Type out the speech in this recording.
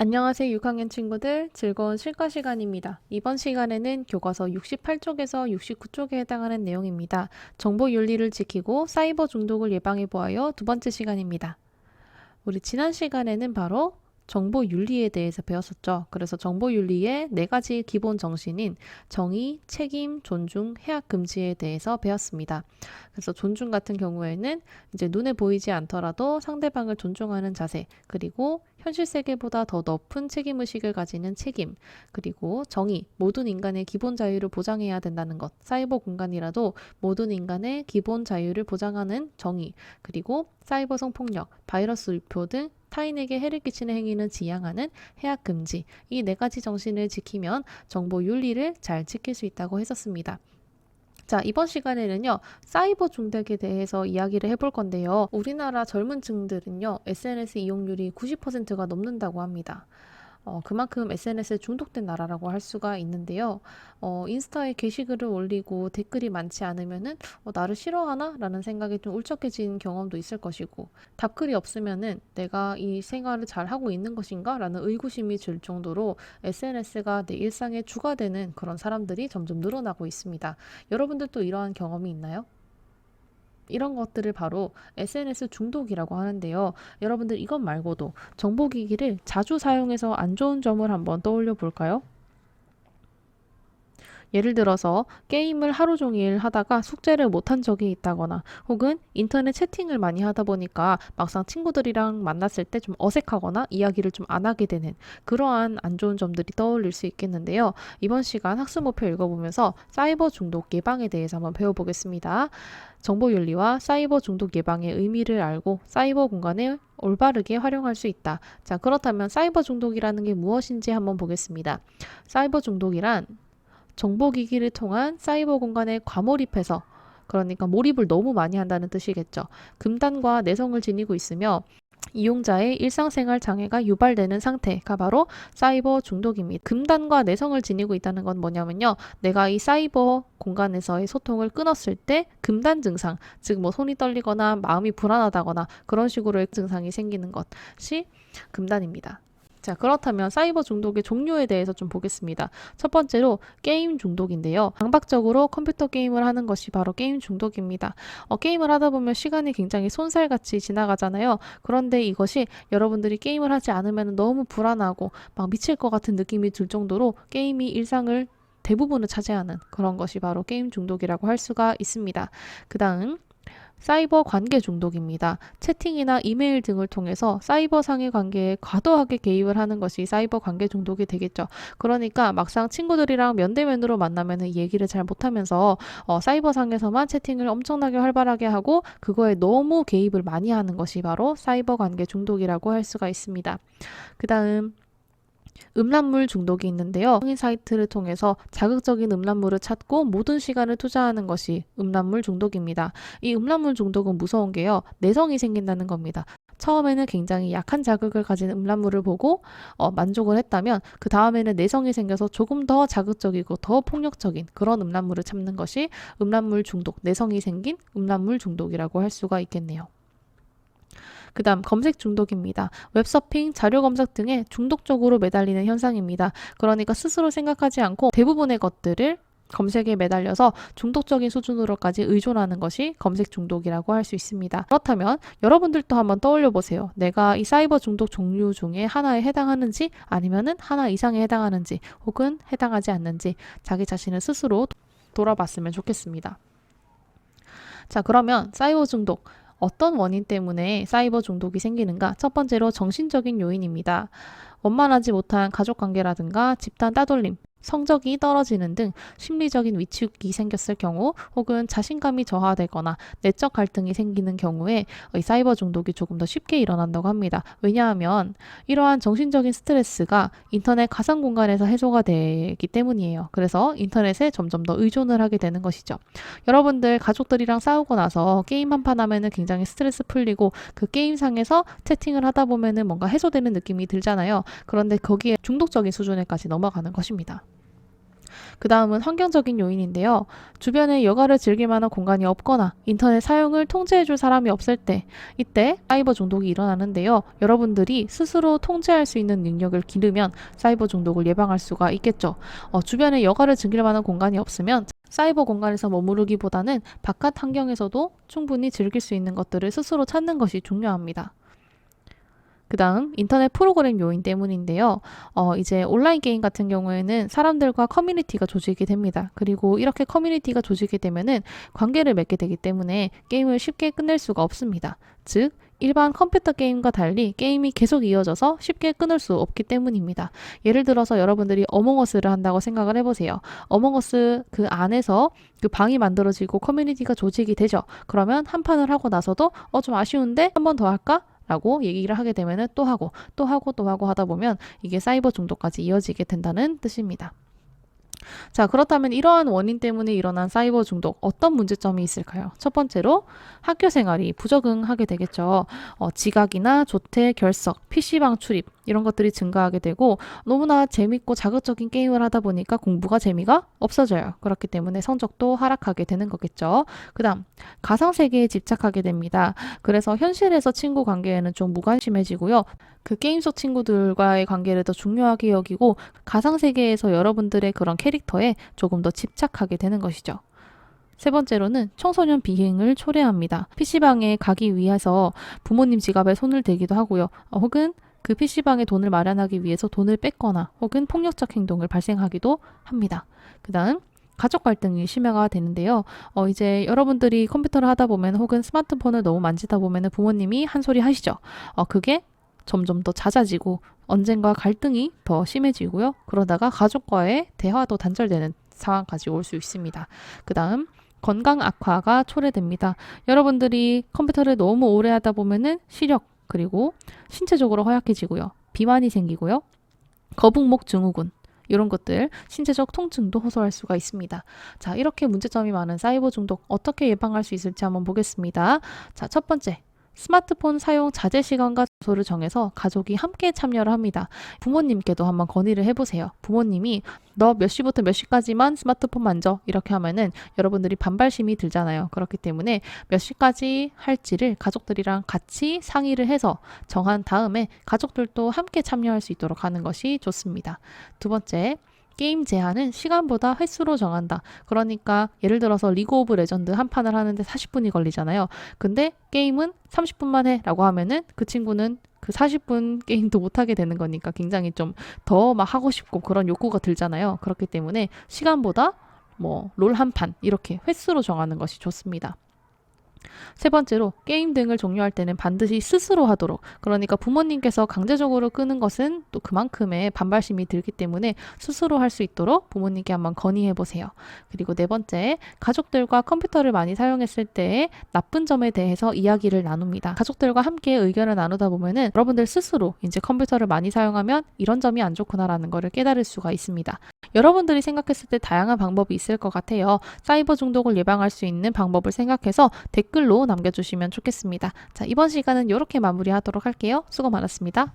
안녕하세요 6학년 친구들 즐거운 실과 시간입니다. 이번 시간에는 교과서 68쪽에서 69쪽에 해당하는 내용입니다. 정보 윤리를 지키고 사이버 중독을 예방해 보아요 두 번째 시간입니다. 우리 지난 시간에는 바로 정보 윤리에 대해서 배웠었죠. 그래서 정보 윤리의 네 가지 기본 정신인 정의, 책임, 존중, 해악 금지에 대해서 배웠습니다. 그래서 존중 같은 경우에는 이제 눈에 보이지 않더라도 상대방을 존중하는 자세, 그리고 현실 세계보다 더 높은 책임 의식을 가지는 책임, 그리고 정의, 모든 인간의 기본 자유를 보장해야 된다는 것, 사이버 공간이라도 모든 인간의 기본 자유를 보장하는 정의, 그리고 사이버 성폭력, 바이러스 유포 등 타인에게 해를 끼치는 행위는 지양하는 해악 금지, 이 네 가지 정신을 지키면 정보 윤리를 잘 지킬 수 있다고 했었습니다. 자, 이번 시간에는요, 사이버 중독에 대해서 이야기를 해볼 건데요. 우리나라 젊은 층들은요, SNS 이용률이 90%가 넘는다고 합니다. 어, 그만큼 SNS에 중독된 나라라고 할 수가 있는데요. 어, 인스타에 게시글을 올리고 댓글이 많지 않으면은 어, 나를 싫어하나? 라는 생각이 좀 울적해진 경험도 있을 것이고 답글이 없으면은 내가 이 생활을 잘 하고 있는 것인가? 라는 의구심이 들 정도로 SNS가 내 일상의 주가 되는 그런 사람들이 점점 늘어나고 있습니다. 여러분들도 이러한 경험이 있나요? 이런 것들을 바로 SNS 중독이라고 하는데요. 여러분들 이것 말고도 정보기기를 자주 사용해서 안 좋은 점을 한번 떠올려 볼까요? 예를 들어서 게임을 하루 종일 하다가 숙제를 못한 적이 있다거나 혹은 인터넷 채팅을 많이 하다 보니까 막상 친구들이랑 만났을 때 좀 어색하거나 이야기를 좀 안 하게 되는 그러한 안 좋은 점들이 떠올릴 수 있겠는데요. 이번 시간 학습 목표 읽어보면서 사이버 중독 예방에 대해서 한번 배워보겠습니다. 정보 윤리와 사이버 중독 예방의 의미를 알고 사이버 공간을 올바르게 활용할 수 있다. 자, 그렇다면 사이버 중독이라는 게 무엇인지 한번 보겠습니다. 사이버 중독이란 정보기기를 통한 사이버 공간에 과몰입해서 그러니까 몰입을 너무 많이 한다는 뜻이겠죠. 금단과 내성을 지니고 있으며 이용자의 일상생활 장애가 유발되는 상태가 바로 사이버 중독입니다. 금단과 내성을 지니고 있다는 건 뭐냐면요. 내가 이 사이버 공간에서의 소통을 끊었을 때 금단 증상, 즉 뭐 손이 떨리거나 마음이 불안하다거나 그런 식으로의 증상이 생기는 것이 금단입니다. 자, 그렇다면 사이버 중독의 종류에 대해서 좀 보겠습니다. 첫 번째로 게임 중독인데요. 강박적으로 컴퓨터 게임을 하는 것이 바로 게임 중독입니다. 어, 게임을 하다 보면 시간이 굉장히 손살같이 지나가잖아요. 그런데 이것이 여러분들이 게임을 하지 않으면 너무 불안하고 막 미칠 것 같은 느낌이 들 정도로 게임이 일상을 대부분을 차지하는 그런 것이 바로 게임 중독이라고 할 수가 있습니다. 그 다음, 사이버 관계 중독입니다. 채팅이나 이메일 등을 통해서 사이버 상의 관계에 과도하게 개입을 하는 것이 사이버 관계 중독이 되겠죠. 그러니까 막상 친구들이랑 면대면으로 만나면 얘기를 잘 못하면서 어, 사이버 상에서만 채팅을 엄청나게 활발하게 하고 그거에 너무 개입을 많이 하는 것이 바로 사이버 관계 중독이라고 할 수가 있습니다. 그 다음 음란물 중독이 있는데요. 성인 사이트를 통해서 자극적인 음란물을 찾고 모든 시간을 투자하는 것이 음란물 중독입니다. 이 음란물 중독은 무서운 게요. 내성이 생긴다는 겁니다. 처음에는 굉장히 약한 자극을 가진 음란물을 보고 어, 만족을 했다면 그 다음에는 내성이 생겨서 조금 더 자극적이고 더 폭력적인 그런 음란물을 찾는 것이 음란물 중독, 내성이 생긴 음란물 중독이라고 할 수가 있겠네요. 그 다음 검색 중독입니다. 웹서핑, 자료 검색 등에 중독적으로 매달리는 현상입니다. 그러니까 스스로 생각하지 않고 대부분의 것들을 검색에 매달려서 중독적인 수준으로까지 의존하는 것이 검색 중독이라고 할 수 있습니다. 그렇다면 여러분들도 한번 떠올려 보세요. 내가 이 사이버 중독 종류 중에 하나에 해당하는지 아니면은 하나 이상에 해당하는지 혹은 해당하지 않는지 자기 자신을 스스로 돌아봤으면 좋겠습니다. 자, 그러면 사이버 중독 어떤 원인 때문에 사이버 중독이 생기는가? 첫 번째로 정신적인 요인입니다. 원만하지 못한 가족 관계라든가 집단 따돌림, 성적이 떨어지는 등 심리적인 위축이 생겼을 경우 혹은 자신감이 저하되거나 내적 갈등이 생기는 경우에 이 사이버 중독이 조금 더 쉽게 일어난다고 합니다. 왜냐하면 이러한 정신적인 스트레스가 인터넷 가상 공간에서 해소가 되기 때문이에요. 그래서 인터넷에 점점 더 의존을 하게 되는 것이죠. 여러분들 가족들이랑 싸우고 나서 게임 한 판 하면은 굉장히 스트레스 풀리고 그 게임상에서 채팅을 하다 보면은 뭔가 해소되는 느낌이 들잖아요. 그런데 거기에 중독적인 수준에까지 넘어가는 것입니다. 그 다음은 환경적인 요인인데요. 주변에 여가를 즐길 만한 공간이 없거나 인터넷 사용을 통제해줄 사람이 없을 때 이때 사이버 중독이 일어나는데요. 여러분들이 스스로 통제할 수 있는 능력을 기르면 사이버 중독을 예방할 수가 있겠죠. 어, 주변에 여가를 즐길 만한 공간이 없으면 사이버 공간에서 머무르기보다는 바깥 환경에서도 충분히 즐길 수 있는 것들을 스스로 찾는 것이 중요합니다. 그 다음 인터넷 프로그램 요인 때문인데요. 어, 이제 온라인 게임 같은 경우에는 사람들과 커뮤니티가 조직이 됩니다. 그리고 이렇게 커뮤니티가 조직이 되면은 관계를 맺게 되기 때문에 게임을 쉽게 끝낼 수가 없습니다. 즉, 일반 컴퓨터 게임과 달리 게임이 계속 이어져서 쉽게 끊을 수 없기 때문입니다. 예를 들어서 여러분들이 어몽어스를 한다고 생각을 해보세요. 어몽어스 그 안에서 그 방이 만들어지고 커뮤니티가 조직이 되죠. 그러면 한 판을 하고 나서도 어 좀 아쉬운데 한 번 더 할까? 라고 얘기를 하게 되면은 또 하고 또 하고 또 하고 하다 보면 이게 사이버 중독까지 이어지게 된다는 뜻입니다. 자, 그렇다면 이러한 원인 때문에 일어난 사이버 중독 어떤 문제점이 있을까요? 첫 번째로 학교 생활이 부적응하게 되겠죠. 어, 지각이나 조퇴, 결석, PC방 출입 이런 것들이 증가하게 되고 너무나 재밌고 자극적인 게임을 하다 보니까 공부가 재미가 없어져요. 그렇기 때문에 성적도 하락하게 되는 거겠죠. 그다음 가상 세계에 집착하게 됩니다. 그래서 현실에서 친구 관계에는 좀 무관심해지고요. 그 게임 속 친구들과의 관계를 더 중요하게 여기고 가상 세계에서 여러분들의 그런 캐 릭터에 조금 더 집착하게 되는 것이죠. 세 번째로는 청소년 비행을 초래합니다. PC방에 가기 위해서 부모님 지갑에 손을 대기도 하고요. 어, 혹은 그 PC방에 돈을 마련하기 위해서 돈을 뺏거나 혹은 폭력적 행동을 발생하기도 합니다. 그 다음, 가족 갈등이 심화가 되는데요. 어, 이제 여러분들이 컴퓨터를 하다 보면 혹은 스마트폰을 너무 만지다 보면 부모님이 한 소리 하시죠. 어, 그게 점점 더 잦아지고 언젠가 갈등이 더 심해지고요. 그러다가 가족과의 대화도 단절되는 상황까지 올 수 있습니다. 그 다음, 건강 악화가 초래됩니다. 여러분들이 컴퓨터를 너무 오래 하다 보면은 시력, 그리고 신체적으로 허약해지고요. 비만이 생기고요. 거북목 증후군, 이런 것들 신체적 통증도 호소할 수가 있습니다. 자, 이렇게 문제점이 많은 사이버 중독 어떻게 예방할 수 있을지 한번 보겠습니다. 자, 첫 번째. 스마트폰 사용 자제 시간과 장소를 정해서 가족이 함께 참여를 합니다. 부모님께도 한번 건의를 해보세요. 부모님이 너 몇 시부터 몇 시까지만 스마트폰 만져 이렇게 하면은 여러분들이 반발심이 들잖아요. 그렇기 때문에 몇 시까지 할지를 가족들이랑 같이 상의를 해서 정한 다음에 가족들도 함께 참여할 수 있도록 하는 것이 좋습니다. 두 번째, 게임 제한은 시간보다 횟수로 정한다. 그러니까 예를 들어서 리그 오브 레전드 한 판을 하는데 40분이 걸리잖아요. 근데 게임은 30분만 해라고 하면은 그 친구는 그 40분 게임도 못 하게 되는 거니까 굉장히 좀 더 막 하고 싶고 그런 욕구가 들잖아요. 그렇기 때문에 시간보다 뭐 롤 한 판 이렇게 횟수로 정하는 것이 좋습니다. 세 번째로 게임 등을 종료할 때는 반드시 스스로 하도록 그러니까 부모님께서 강제적으로 끄는 것은 또 그만큼의 반발심이 들기 때문에 스스로 할 수 있도록 부모님께 한번 건의해 보세요. 그리고 네 번째 가족들과 컴퓨터를 많이 사용했을 때 나쁜 점에 대해서 이야기를 나눕니다. 가족들과 함께 의견을 나누다 보면은 여러분들 스스로 이제 컴퓨터를 많이 사용하면 이런 점이 안 좋구나라는 것을 깨달을 수가 있습니다. 여러분들이 생각했을 때 다양한 방법이 있을 것 같아요. 사이버 중독을 예방할 수 있는 방법을 생각해서 댓글로 남겨주시면 좋겠습니다. 자, 이번 시간은 이렇게 마무리하도록 할게요. 수고 많았습니다.